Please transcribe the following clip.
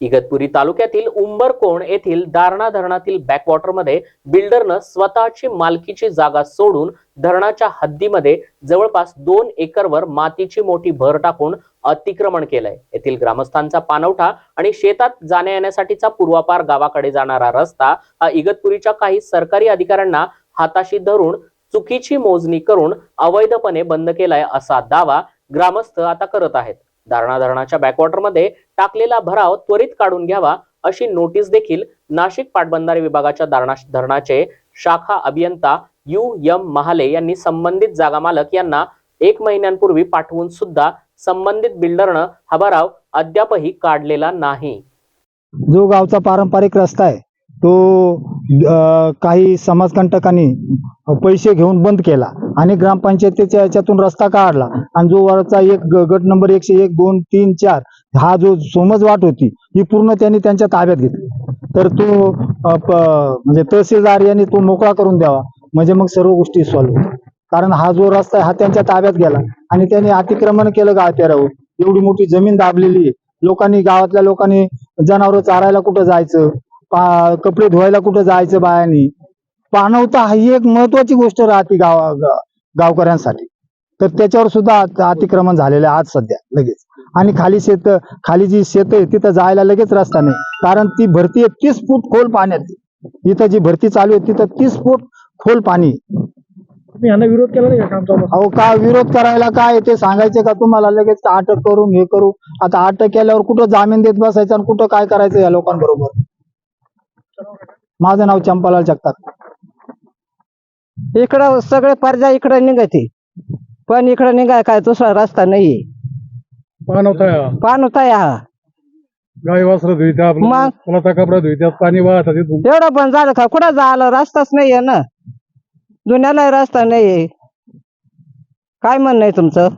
इगतपुरी तालुक्यातील उंबरकोण येथील दारणा धरणातील बॅकवॉटरमध्ये बिल्डरनं स्वतःची मालकीची जागा सोडून धरणाच्या हद्दीमध्ये जवळपास दोन एकरवर मातीची मोठी भर टाकून अतिक्रमण केलंय. येथील ग्रामस्थांचा पानवठा आणि शेतात जाण्या येण्यासाठीचा पूर्वापार गावाकडे जाणारा रस्ता हा इगतपुरीच्या काही सरकारी अधिकाऱ्यांना हाताशी धरून चुकीची मोजणी करून अवैधपणे बंद केलाय असा दावा ग्रामस्थ आता करत आहेत. दारणा धरणाच्या बॅकवॉटरमध्ये टाकलेला भराव त्वरित काढून घ्यावा अशी नोटीस देखील नाशिक पाटबंधारे विभागाच्या दारणा धरणाचे शाखा अभियंता यू एम महाले यांनी संबंधित जागा मालक यांना एक महिन्यांपूर्वी पाठवून सुद्धा संबंधित बिल्डरनं हा भराव अद्यापही काढलेला नाही. जो गावचा पारंपरिक रस्ता आहे तो काही समाजकंटकांनी पैसे घेऊन बंद केला आणि ग्रामपंचायतीच्या याच्यातून रस्ता काढला. आणि जो वरचा एक गट नंबर एकशे एक दोन तीन चार हा जो सोमज वाट होती ही पूर्ण त्यांनी त्यांच्या ताब्यात घेतली. तर तो म्हणजे तहसीलदार यांनी तो मोकळा करून द्यावा. म्हणजे मग सर्व गोष्टी सॉल्व्ह होतात. कारण हा जो रस्ता हा त्यांच्या ताब्यात गेला. आणि त्यांनी अतिक्रमण केलं गावत्यारावर एवढी मोठी जमीन दाबलेली आहे. लोकांनी गावातल्या लोकांनी जनावर चारायला कुठं जायचं? कपडे धुवायला कुठं जायचं बायांनी? पाणवता ही एक महत्वाची गोष्ट राहते गावा गावकऱ्यांसाठी. तर त्याच्यावर सुद्धा अत- अतिक्रमण झालेलं आहे आज सध्या लगेच. आणि खाली शेत खाली जी शेत आहे तिथं जायला लगेच रस्ता नाही. कारण ती भरती आहे तीस फूट खोल पाण्यात. इथं जी भरती चालू आहे तिथं तीस फूट खोल पाणी यांना विरोध केला नाही का अहो का विरोध करायला काय? ते सांगायचे का तुम्हाला? लगेच अटक करून हे करू. आता अटक केल्यावर कुठं जामीन देत बसायचं आणि कुठं काय करायचं या लोकांबरोबर? माझं नाव चंपालाल जगताप. इकडं सगळे पर्जा इकडं निघते. पण इकडं निघाय काय दुसरा रस्ता नाहीये. पान होता पान होता हा. गाई वासर मग? फुलाचा कपडा धुईत्या पाणी वाहतात तिथून एवढं पण झालं का? कुठं झालं? रस्ताच नाहीये ना. जुन्याला रस्ता नाहीये. काय म्हणणं आहे तुमचं?